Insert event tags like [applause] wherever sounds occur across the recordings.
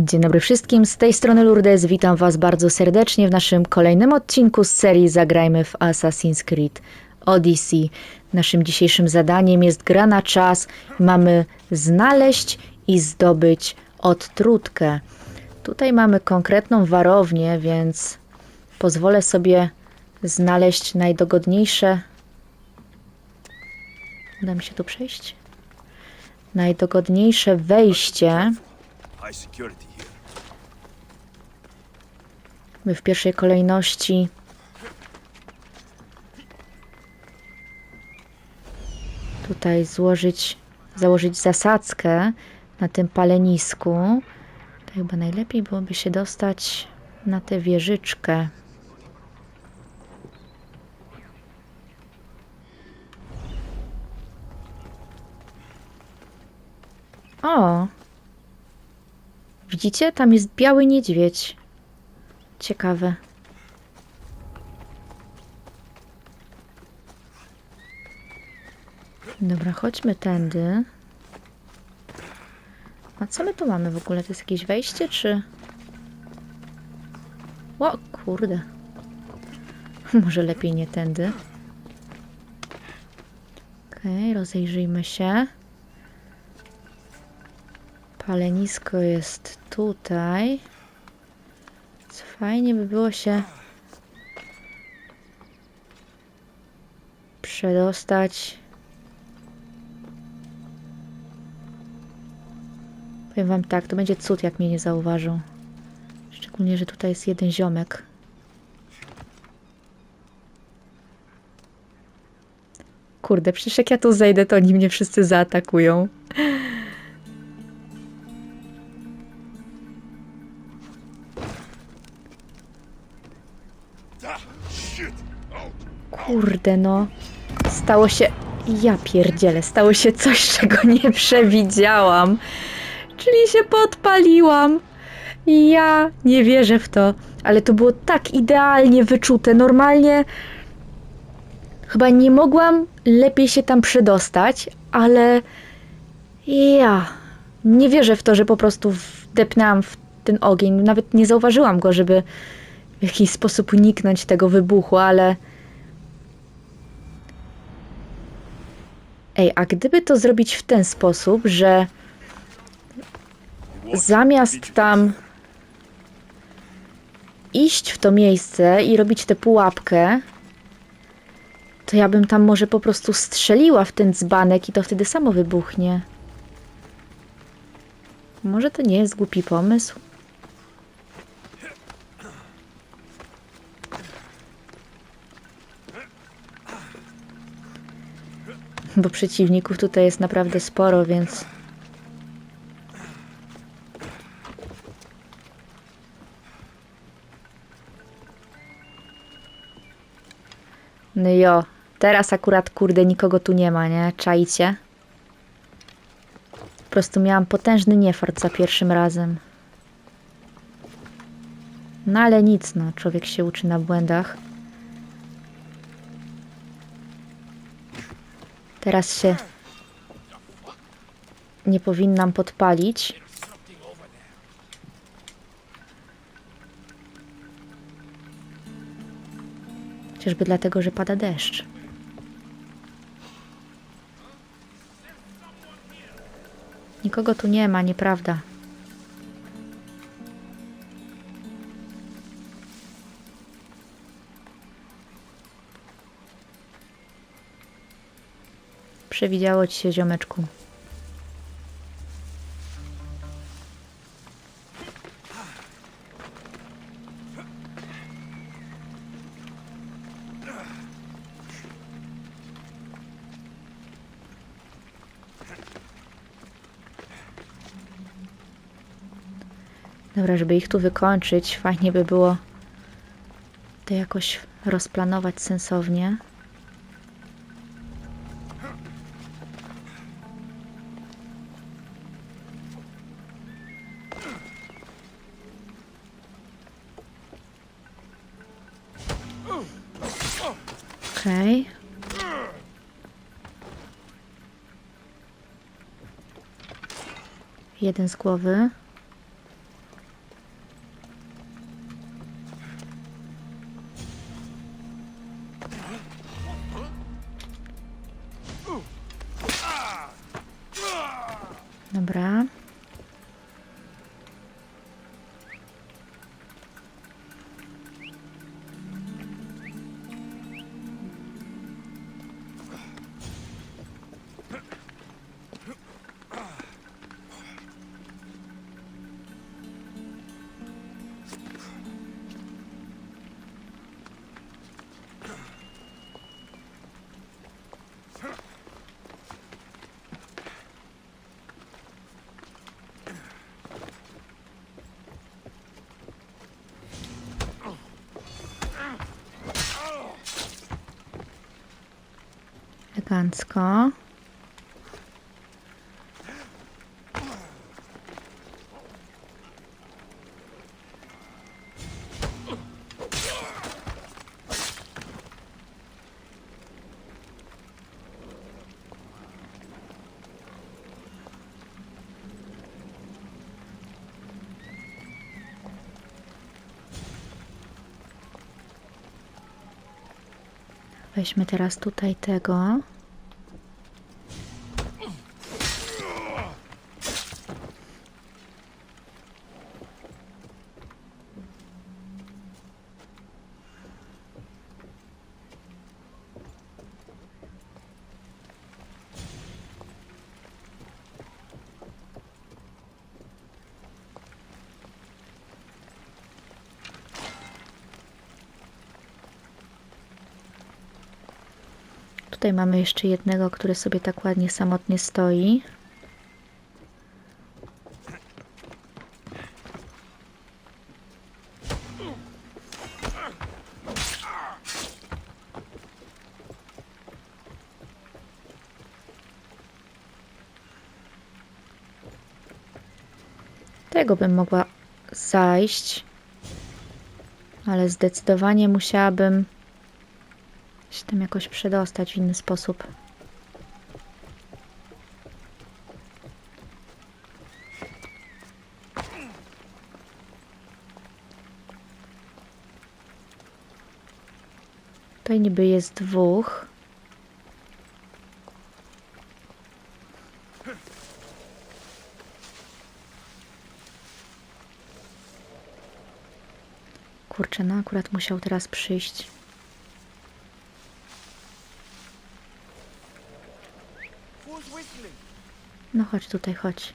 Dzień dobry wszystkim, z tej strony Lourdes, witam was bardzo serdecznie w naszym kolejnym odcinku z serii Zagrajmy w Assassin's Creed Odyssey. Naszym dzisiejszym zadaniem jest gra na czas. Mamy znaleźć i zdobyć odtrutkę. Tutaj mamy konkretną warownię, więc pozwolę sobie znaleźć najdogodniejsze... Uda mi się tu przejść? Najdogodniejsze wejście... High security My w pierwszej kolejności tutaj złożyć, założyć zasadzkę na tym palenisku. To chyba najlepiej byłoby się dostać na tę wieżyczkę. O! Widzicie? Tam jest biały niedźwiedź. Ciekawe. Dobra, chodźmy tędy. A co my tu mamy w ogóle? To jest jakieś wejście, czy... O, kurde. [laughs] Może lepiej nie tędy. Okej, rozejrzyjmy się. Palenisko jest tutaj. Fajnie by było się przedostać. Powiem wam tak, to będzie cud, jak mnie nie zauważą. Szczególnie, że tutaj jest jeden ziomek. Kurde, przecież jak ja tu zejdę, to oni mnie wszyscy zaatakują. Kurde no. Stało się... Ja pierdzielę, stało się coś, [laughs] czego nie przewidziałam. Czyli się podpaliłam. Ja nie wierzę w to. Ale to było tak idealnie wyczute. Normalnie chyba nie mogłam lepiej się tam przedostać, ale ja nie wierzę w to, że po prostu wdepnęłam w ten ogień. Nawet nie zauważyłam go, żeby w jakiś sposób uniknąć tego wybuchu, ale Ej, a gdyby to zrobić w ten sposób, że zamiast tam iść w to miejsce i robić tę pułapkę, to ja bym tam może po prostu strzeliła w ten dzbanek i to wtedy samo wybuchnie. Może to nie jest głupi pomysł? Bo przeciwników tutaj jest naprawdę sporo, więc. No jo, teraz akurat kurde nikogo tu nie ma, nie? Czajcie. Po prostu miałam potężny niefart za pierwszym razem. No ale nic, no, człowiek się uczy na błędach. Teraz się nie powinnam podpalić. Chociażby dlatego, że pada deszcz. Nikogo tu nie ma, nieprawda. Przewidziało ci się, ziomeczku. Dobra, żeby ich tu wykończyć, fajnie by było to jakoś rozplanować sensownie. Okej. Jeden z głowy. Elegancko. Weźmy teraz tutaj tego. Tutaj mamy jeszcze jednego, który sobie tak ładnie samotnie stoi. Tego bym mogła zajść, ale zdecydowanie musiałabym tam jakoś przedostać w inny sposób. Tutaj niby jest dwóch. Kurczę, no akurat musiał teraz przyjść. No chodź tutaj, chodź.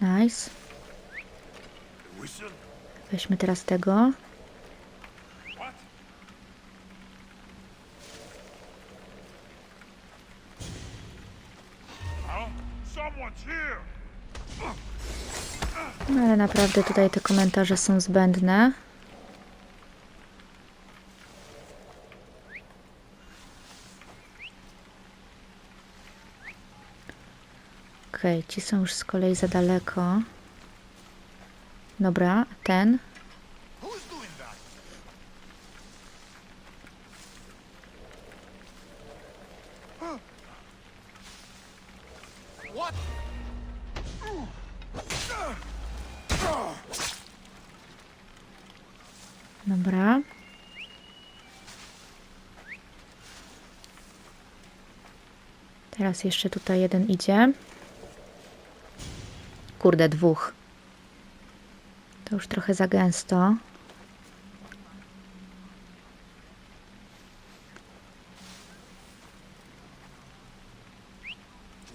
Nice. Weźmy teraz tego. Ale naprawdę tutaj te komentarze są zbędne. Okej, ci są już z kolei za daleko. Dobra, ten. Dobra. Teraz jeszcze tutaj jeden idzie. Kurde, dwóch. To już trochę za gęsto.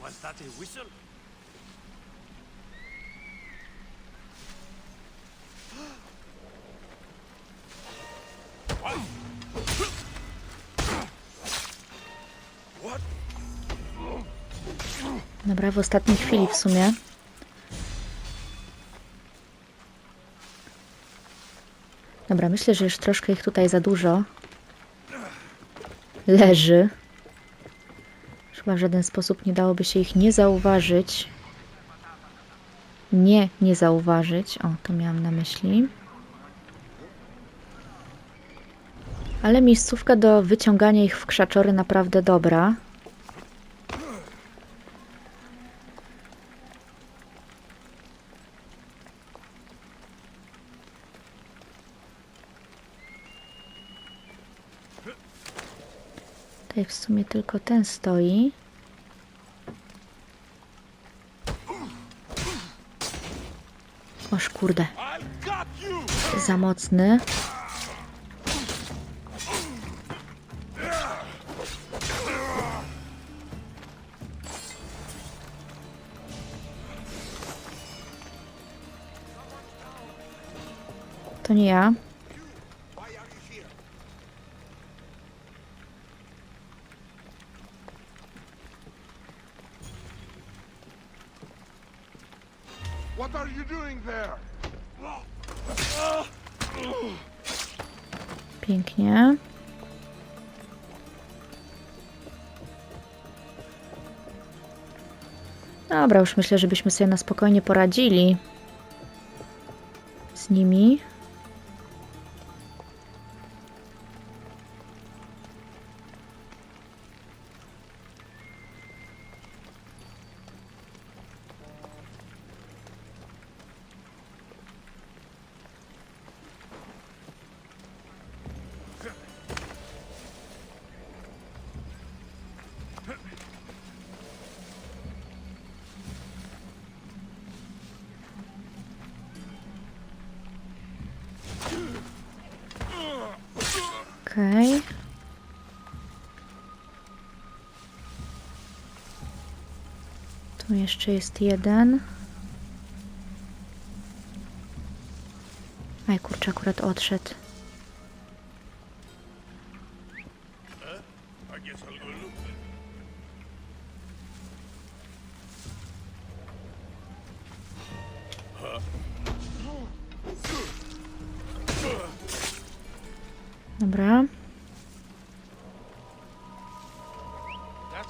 Was that a whistle? Dobra, w ostatniej chwili w sumie. Dobra, myślę, że już troszkę ich tutaj za dużo leży. Chyba w żaden sposób nie dałoby się ich nie zauważyć. Nie, nie zauważyć. O, to miałam na myśli. Ale miejscówka do wyciągania ich w krzaczory naprawdę dobra. Tutaj w sumie tylko ten stoi. Oż kurde, za mocny. To nie ja. Dobra, już myślę, żebyśmy sobie na spokojnie poradzili z nimi. Okej. Tu jeszcze jest jeden. Aj kurczę, akurat odszedł.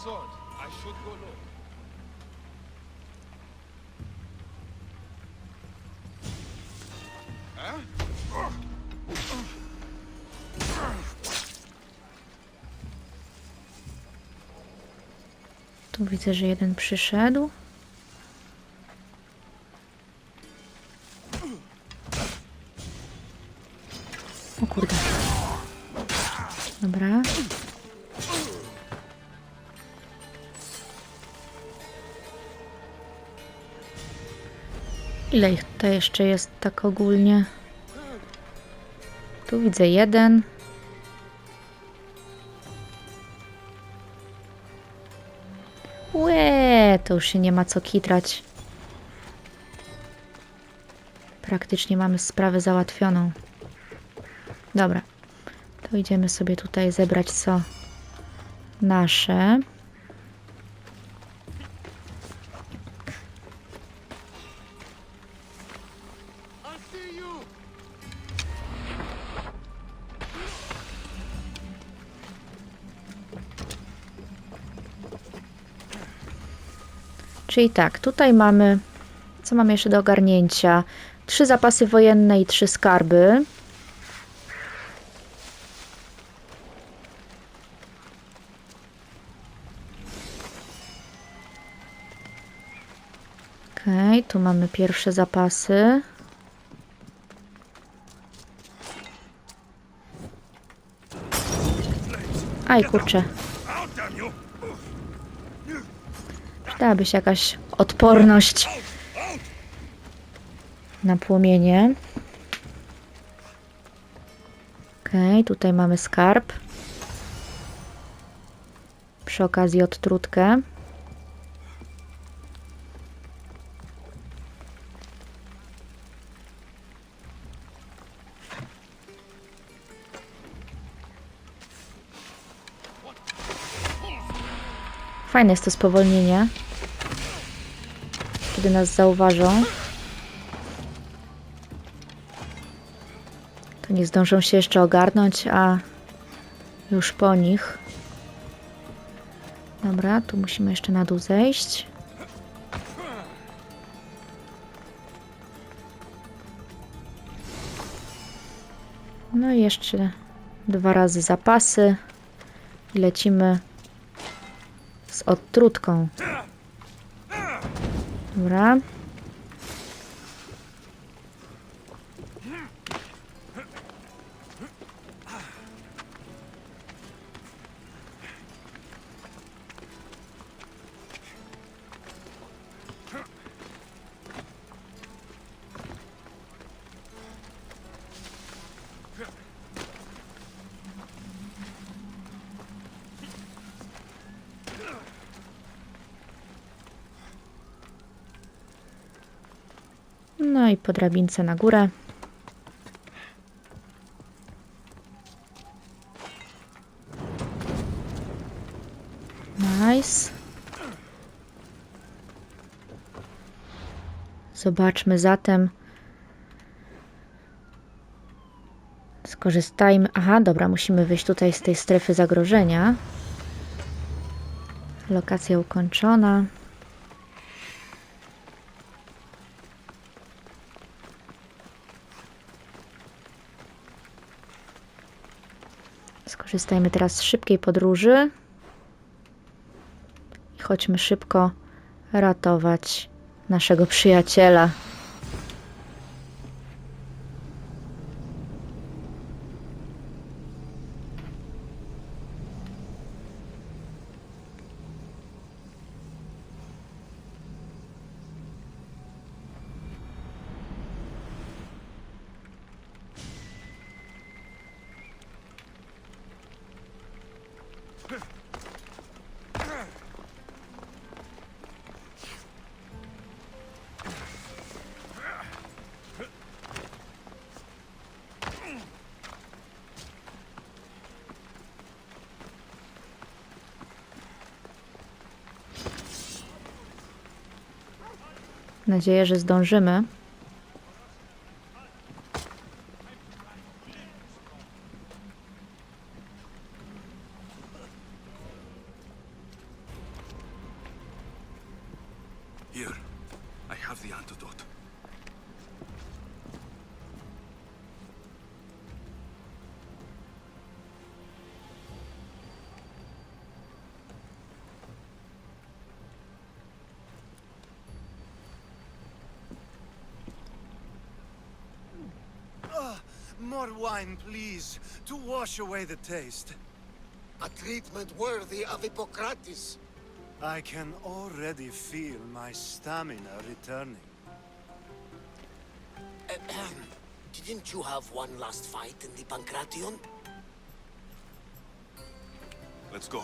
I should go look. Huh? Tu widzę, że jeden przyszedł. Ile ich to jeszcze jest tak ogólnie? Tu widzę jeden. Łe, to już się nie ma co kitrać. Praktycznie mamy sprawę załatwioną. Dobra. To idziemy sobie tutaj zebrać co nasze. Czyli tak, tutaj mamy, co mamy jeszcze do ogarnięcia? Trzy zapasy wojenne i trzy skarby. Okej, tu mamy pierwsze zapasy. Aj, kurczę. Przydałaby się jakaś odporność na płomienie. Okej, tutaj mamy skarb. Przy okazji odtrutkę. Fajne jest to spowolnienie kiedy nas zauważą, to nie zdążą się jeszcze ogarnąć, a już po nich. Dobra, tu musimy jeszcze na dół zejść. No i jeszcze dwa razy zapasy i lecimy z odtrutką. Dobra. No i po drabince na górę. Nice. Zobaczmy zatem, Skorzystajmy. Aha, dobra, musimy wyjść tutaj z tej strefy zagrożenia. Lokacja ukończona. Skorzystajmy teraz z szybkiej podróży. I chodźmy szybko ratować naszego przyjaciela. Nadzieję, że zdążymy. More wine, please, to wash away the taste. A treatment worthy of Hippocrates. I can already feel my stamina returning. Ahem. [clears throat] Didn't you have one last fight in the Pancration? Let's go.